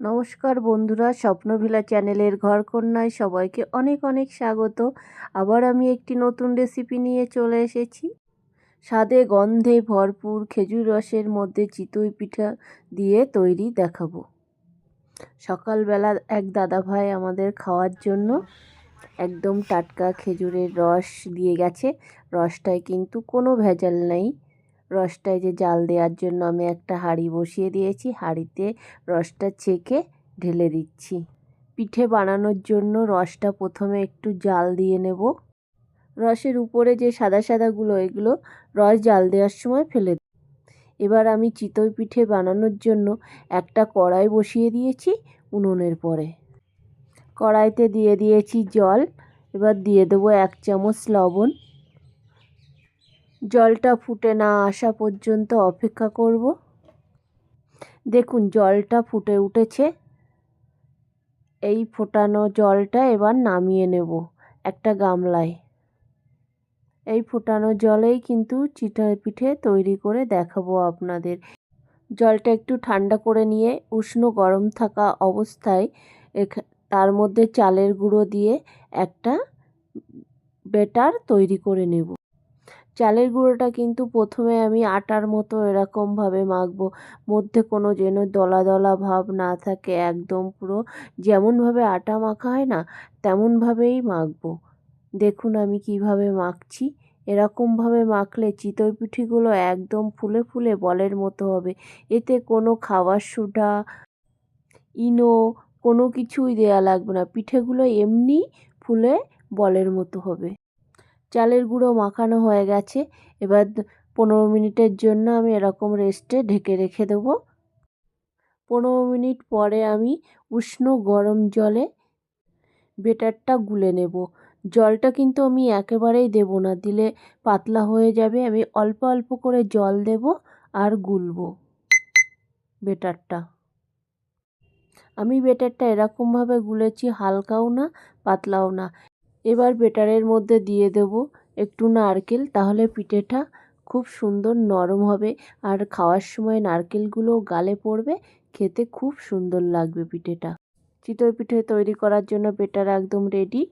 নমস্কার বন্ধুরা, স্বপ্নভিলা চ্যানেলের ঘর কন্যায় সবাইকে অনেক অনেক স্বাগত। আবার আমি একটি নতুন রেসিপি নিয়ে চলে এসেছি। স্বাদে গন্ধে ভরপুর খেজুর রসের মধ্যে চিতই পিঠা দিয়ে তৈরি দেখাবো। সকালবেলা এক দাদাভাই আমাদের খাওয়ার জন্য একদম টাটকা খেজুরের রস দিয়ে গেছে। রসটায় কিন্তু কোনো ভেজাল নেই। রসটায় যে জাল দেওয়ার জন্য আমি একটা হাঁড়ি বসিয়ে দিয়েছি, হাঁড়িতে রসটা ছেঁকে ঢেলে দিচ্ছি। পিঠে বানানোর জন্য রসটা প্রথমে একটু জাল দিয়ে নেব। রসের উপরে যে সাদা সাদাগুলো, এগুলো রস জাল দেওয়ার সময় ফেলে এবার আমি চিতই পিঠে বানানোর জন্য একটা কড়াই বসিয়ে দিয়েছি উনুনের পরে। কড়াইতে দিয়ে দিয়েছি জল, এবার দিয়ে দেবো এক চামচ লবণ। জলটা ফুটে না আসা পর্যন্ত অপেক্ষা করব। দেখুন, জলটা ফুটে উঠেছে। এই ফোটানো জলটা এবার নামিয়ে নেব একটা গামলায়। এই ফোটানো জলেই কিন্তু চিটা পিঠে তৈরি করে দেখাবো আপনাদের। জলটা একটু ঠান্ডা করে নিয়ে উষ্ণ গরম থাকা অবস্থায় তার মধ্যে চালের গুঁড়ো দিয়ে একটা বেটার তৈরি করে নেব। চালের গুঁড়োটা কিন্তু প্রথমে আমি আটার মতো এরকমভাবে মাখবো। মধ্যে কোনো যেন দলা দলা ভাব না থাকে, একদম পুরো যেমনভাবে আটা মাখা হয় না, তেমনভাবেই মাখবো। দেখুন আমি কীভাবে মাখছি। এরকমভাবে মাখলে চিতই পিঠিগুলো একদম ফুলে ফুলে বলের মতো হবে। এতে কোনো খাবার সোডা, ইনো কোনো কিছুই দেয়া লাগবে না। পিঠেগুলো এমনি ফুলে বলের মতো হবে। চালের গুঁড়ো মাখানো হয়ে গেছে। এবার পনেরো মিনিটের জন্য আমি এরকম রেস্টে ঢেকে রেখে দেবো। পনেরো মিনিট পরে আমি উষ্ণ গরম জলে বেটারটা গুলে নেব। জলটা কিন্তু আমি একেবারেই দেব না, দিলে পাতলা হয়ে যাবে। আমি অল্প অল্প করে জল দেব আর গুলবো বেটারটা আমি বেটারটা এরকমভাবে গুলেছি, হালকাও না, পাতলাও না। এবার বেটারের মধ্যে দিয়ে দেব একটু নারকেল, তাহলে পিঠেটা খুব সুন্দর নরম হবে আর খাওয়ার সময় নারকেলগুলো গালে পড়বে, খেতে খুব সুন্দর লাগবে পিঠেটা। চিতই পিঠে তৈরি করার জন্য বেটার একদম রেডি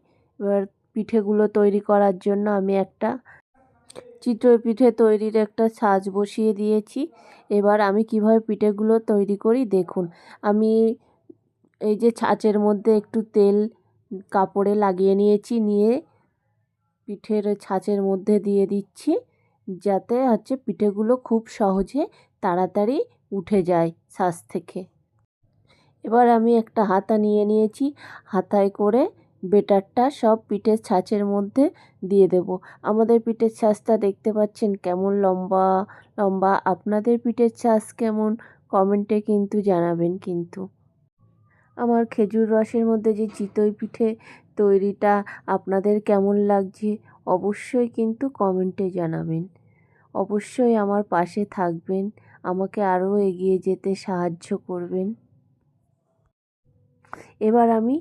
এবার পিঠেগুলো তৈরি করার জন্য আমি একটা চিতই পিঠে তৈরির একটা সাজ বসিয়ে দিয়েছি। এবার আমি কীভাবে পিঠেগুলো তৈরি করি দেখুন। আমি এই যে ছাঁচের মধ্যে একটু তেল কাপড়ে লাগিয়ে নিয়েছি, নিয়ে পিঠের ছাঁচের মধ্যে দিয়ে দিচ্ছি, যাতে হচ্ছে পিঠেগুলো খুব সহজে তাড়াতাড়ি উঠে যায় ছাঁচ থেকে। এবার আমি একটা হাতা নিয়ে নিয়েছি, হাতায় করে বেটারটা সব পিঠের ছাঁচের মধ্যে দিয়ে দেব। আমাদের পিঠের ছাঁচটা দেখতে পাচ্ছেন কেমন লম্বা লম্বা। আপনাদের পিঠের ছাঁচ কেমন? কমেন্টে কিন্তু জানাবেন কিন্তু। আমার খেজুর রসের মধ্যে যে চিতই পিঠে তৈরিটা আপনাদের কেমন লাগছে অবশ্যই কিন্তু কমেন্টে জানাবেন। অবশ্যই আমার পাশে থাকবেন, আমাকে আরও এগিয়ে যেতে সাহায্য করবেন। এবার আমি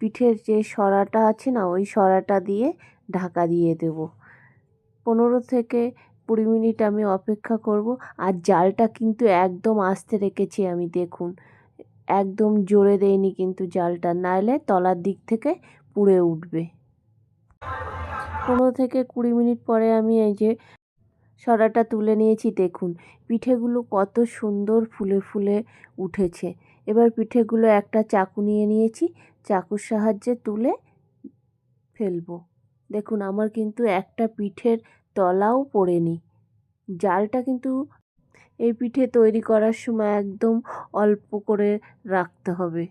পিঠের যে সরাটা আছে না, ওই সরাটা দিয়ে ঢাকা দিয়ে দেব। পনেরো থেকে কুড়ি মিনিট আমি অপেক্ষা করব, আর জালটা কিন্তু একদম আস্তে রেখেছি আমি, দেখুন। একদম জোরে দেয়নি কিন্তু জালটা, নাইলে তলার দিক থেকে পুড়ে উঠবে। পনেরো থেকে কুড়ি মিনিট পরে আমি এই যে সরাটা তুলে নিয়েছি, দেখুন, পিঠেগুলো কত সুন্দর ফুলে ফুলে উঠেছে। এবার পিঠেগুলো একটা চাকু নিয়ে নিয়েছি, চাকুর সাহায্যে তুলে ফেলব। দেখুন, আমার কিন্তু একটা পিঠের তলাও পড়েনি। জালটা কিন্তু এই পিঠে তৈরি করার সময় একদম অল্প করে রাখতে হবে।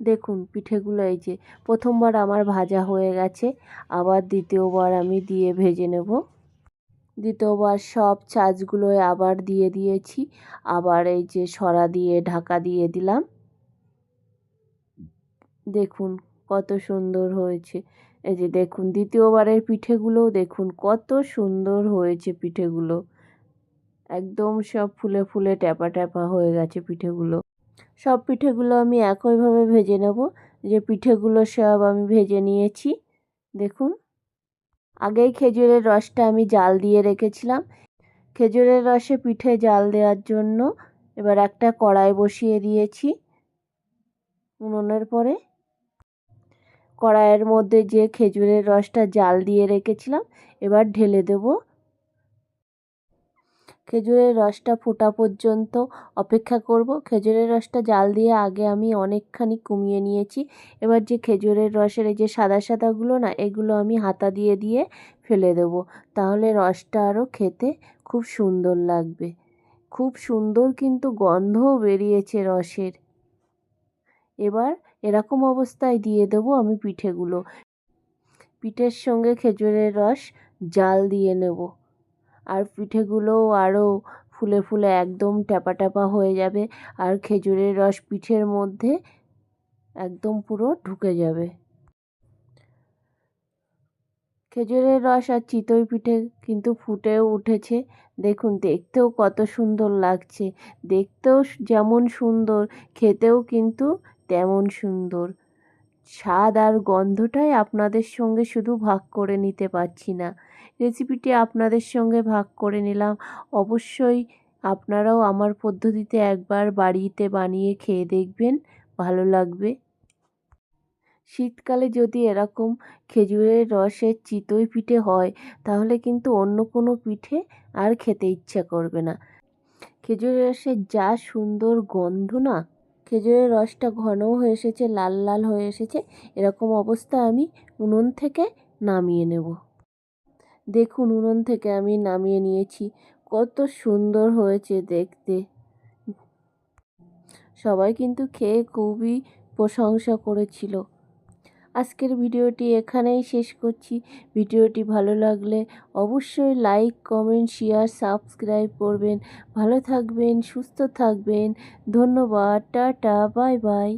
দেখুন পিঠেগুলো এই যে, প্রথমবার আমার ভাজা হয়ে গেছে, আবার দ্বিতীয়বার আমি দিয়ে ভেজে নেব। দ্বিতীয়বার সব ছাঁচগুলো আবার দিয়ে দিয়েছি, আবার এই যে সরা দিয়ে, ঢাকা দিয়ে দিলাম। দেখুন কত সুন্দর হয়েছে। এই যে দেখুন, দ্বিতীয়বারের পিঠেগুলোও দেখুন কত সুন্দর হয়েছে পিঠেগুলো। একদম সব ফুলে ফুলে ট্যাপা ট্যাপা হয়ে গেছে পিঠেগুলো। সব পিঠেগুলো আমি একইভাবে ভেজে নেব। যে পিঠেগুলো সব আমি ভেজে নিয়েছি, দেখুন। আগেই খেজুরের রসটা আমি জাল দিয়ে রেখেছিলাম। খেজুরের রসে পিঠে জাল দেওয়ার জন্য এবার একটা কড়াই বসিয়ে দিয়েছি উনুনের পরে। কড়াইয়ের মধ্যে যে খেজুরের রসটা জাল দিয়ে রেখেছিলাম, এবার ঢেলে দেব। খেজুরের রসটা ফোটা পর্যন্ত অপেক্ষা করব। খেজুরের রসটা জাল দিয়ে আগে আমি অনেকখানি কমিয়ে নিয়েছি। এবার যে খেজুরের রসের এই যে সাদা সাদাগুলো না, এগুলো আমি হাতা দিয়ে দিয়ে ফেলে দেব। তাহলে রসটা আরও খেতে খুব সুন্দর লাগবে। খুব সুন্দর কিন্তু গন্ধও বেরিয়েছে রসের। এবার এরকম অবস্থায় দিয়ে দেবো আমি পিঠেগুলো। পিঠের সঙ্গে খেজুরের রস জাল দিয়ে নেব। আর পিঠেগুলোও আরও ফুলে ফুলে একদম ট্যাপা ট্যাপা হয়ে যাবে আর খেজুরের রস পিঠের মধ্যে একদম পুরো ঢুকে যাবে। খেজুরের রস আর চিতই পিঠে কিন্তু ফুটেও উঠেছে। দেখুন, দেখতেও কত সুন্দর লাগছে। দেখতেও যেমন সুন্দর, খেতেও কিন্তু তেমন সুন্দর। স্বাদ আর গন্ধটাই আপনাদের সঙ্গে শুধু ভাগ করে নিতে পারছি না। রেসিপিটি আপনাদের সঙ্গে ভাগ করে নিলাম। অবশ্যই আপনারাও আমার পদ্ধতিতে একবার বাড়িতে বানিয়ে খেয়ে দেখবেন, ভালো লাগবে। শীতকালে যদি এরকম খেজুরের রসের চিতই পিঠে হয়, তাহলে কিন্তু অন্য কোনো পিঠে আর খেতে ইচ্ছা করবে না। খেজুরের রসের যা সুন্দর গন্ধ না, খেজুরের রসটা ঘনও হয়ে এসেছে, লাল লাল হয়ে এসেছে, এরকম অবস্থা আমি উনুন থেকে নামিয়ে নেব। দেখুন, উনুন থেকে আমি নামিয়ে নিয়েছি। কত সুন্দর হয়েছে দেখতে। সবাই কিন্তু খেয়ে খুবই প্রশংসা করেছিল। আজকের ভিডিওটি এখানেই শেষ করছি। ভিডিওটি ভালো লাগলে অবশ্যই লাইক, কমেন্ট, শেয়ার, সাবস্ক্রাইব করবেন। ভালো থাকবেন, সুস্থ থাকবেন। ধন্যবাদ, টাটা, বাই বাই।